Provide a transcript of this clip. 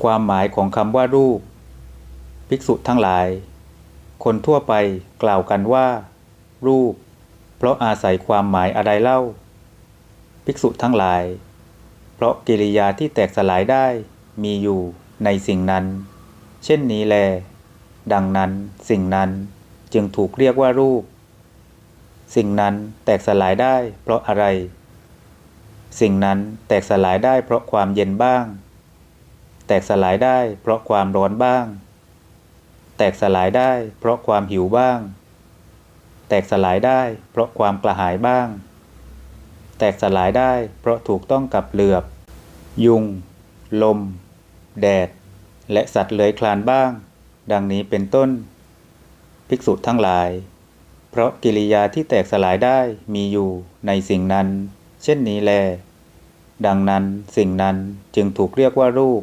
ความหมายของคำว่ารูป ภิกษุทั้งหลาย คนทั่วไปกล่าวกันว่า รูป เพราะอาศัยความหมายอะไรเล่า ภิกษุทั้งหลาย เพราะกิริยาที่แตกสลายได้มีอยู่ในสิ่งนั้น เช่นนี้แล ดังนั้นสิ่งนั้นจึงถูกเรียกว่ารูป สิ่งนั้นแตกสลายได้เพราะอะไร สิ่งนั้นแตกสลายได้เพราะความเย็นบ้าง แตกสลายได้เพราะความร้อนบ้าง แตกสลายได้เพราะความหิวบ้าง แตกสลายได้เพราะความกระหายบ้าง แตกสลายได้เพราะถูกต้องกับเหลือบ ยุง ลม แดด และสัตว์เลื้อยคลานบ้าง ดังนี้เป็นต้น ภิกษุทั้งหลาย เพราะกิริยาที่แตกสลายได้มีอยู่ในสิ่งนั้น เช่นนี้แล ดังนั้นสิ่งนั้นจึงถูกเรียกว่ารูป